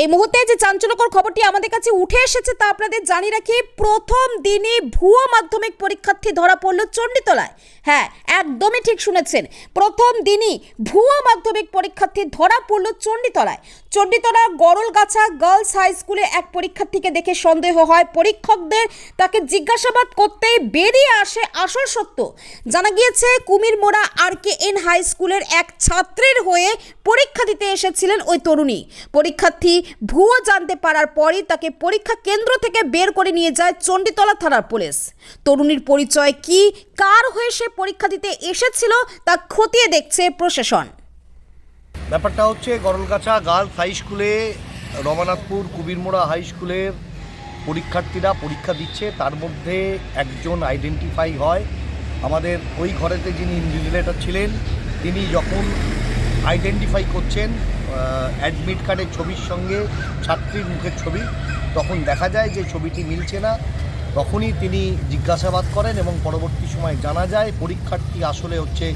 এই মুহূর্তে যে চাঞ্চল্যকর খবরটি আমাদের কাছে উঠে এসেছে তা আপনাদের জানিয়ে রাখি, প্রথম দিনই ভুয়ো মাধ্যমিক পরীক্ষার্থী ধরা পড়ল চণ্ডীতলায়। হ্যাঁ একদমই ঠিক শুনেছেন। প্রথম দিনই ভুয়ো মাধ্যমিক পরীক্ষার্থী ধরা পড়ল চণ্ডীতলায়। চণ্ডীতলা গরলগাছা গার্লস হাই স্কুলে এক পরীক্ষার্থীকে দেখে সন্দেহ হয়, পরীক্ষকদের তাকে জিজ্ঞাসাবাদ করতেই বেরিয়ে আসে আসল সত্য। জানা গিয়েছে, কুমিরমোড়া আর কে এন হাই স্কুলের এক ছাত্রের হয়ে পরীক্ষা দিতে এসেছিলেন ওই তরুণী। পরীক্ষার্থী ভুয়ো জানতে পারার পরই তাকে পরীক্ষা কেন্দ্র থেকে বের করে নিয়ে যায় চণ্ডীতলা থানার পুলিশ। তরুণীর পরিচয় কি, কার হয়ে সে পরীক্ষা দিতে এসেছিল তা খতিয়ে দেখছে প্রশাসন। ব্যাপারটা হচ্ছে গরলগাছা গার্লস হাই স্কুলে, রমানাথপুর কুবিরমোড়া হাই স্কুলের পরীক্ষার্থীরা পরীক্ষা দিচ্ছে, তার মধ্যে একজন আইডেন্টিফাই হয়। আমাদের ওই ঘরেতে যিনি ইনভিজিলেটর ছিলেন, তিনি যখন আইডেন্টিফাই করছেন অ্যাডমিট কার্ডের ছবির সঙ্গে ছাত্রীর মুখের ছবি। তখন দেখা যায় যে ছবিটি মিলছে না। তখনই তিনি জিজ্ঞাসাবাদ করেন এবং পরবর্তী সময় জানা যায়, পরীক্ষার্থী আসলে হচ্ছে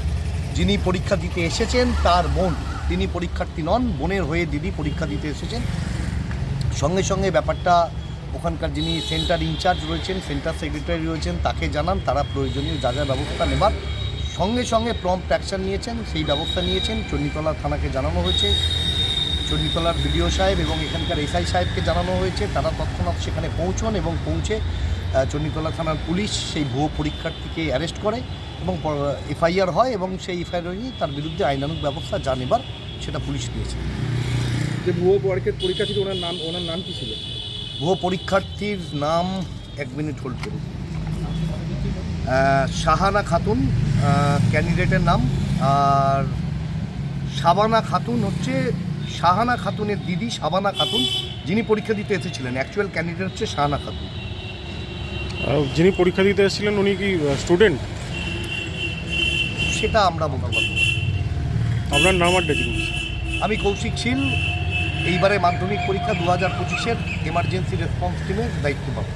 যিনি পরীক্ষা দিতে এসেছেন তার বোন। তিনি পরীক্ষার্থী নন, বোনের হয়ে দিদি পরীক্ষা দিতে এসেছেন। সঙ্গে সঙ্গে ব্যাপারটা ওখানকার যিনি সেন্টার ইনচার্জ রয়েছেন সেন্টার সেক্রেটারি রয়েছেন, তাকে জানান, তারা প্রয়োজনীয় যা যা ব্যবস্থা নেবার সঙ্গে সঙ্গে প্রম্পট অ্যাকশন নিয়েছেন সেই ব্যবস্থা নিয়েছেন। চণ্ডীতলা থানাকে জানানো হয়েছে। চণ্ডীতলার বিডিও সাহেব এবং এখানকার এসআই সাহেবকে জানানো হয়েছে। তারা তৎক্ষণাৎ সেখানে পৌঁছন এবং পৌঁছে চণ্ডীতলা থানার পুলিশ সেই ভুয়ো পরীক্ষার্থীকে অ্যারেস্ট করে এবং এফআইআর হয় এবং সেই এফআইআর তার বিরুদ্ধে আইনানুগ ব্যবস্থা যা নেবার সেটা পুলিশ নিয়েছে। যে ভুয়ো পরীক্ষার পরীক্ষা ছিল ওনার নাম ওনার নাম কী ছিল? ভুয়ো পরীক্ষার্থীর নাম এক মিনিট হোল্ড করুন। শাহানা খাতুন ক্যান্ডিডেটের নাম। আর শাবানা খাতুন হচ্ছে শাহানা খাতুনের দিদি শাবানা খাতুন যিনি পরীক্ষা দিতে এসেছিলেন। অ্যাকচুয়াল ক্যান্ডিডেট হচ্ছে শাহানা খাতুন। যিনি পরীক্ষা দিতে এসেছিলেন উনি কি স্টুডেন্ট সেটা আমরা পারব আপনার নাম আর ডেটিং আমি কৌশিক শীল এইবারে মাধ্যমিক পরীক্ষা দু হাজার পঁচিশের এমার্জেন্সি রেসপন্স টিমের দায়িত্ব পাবো।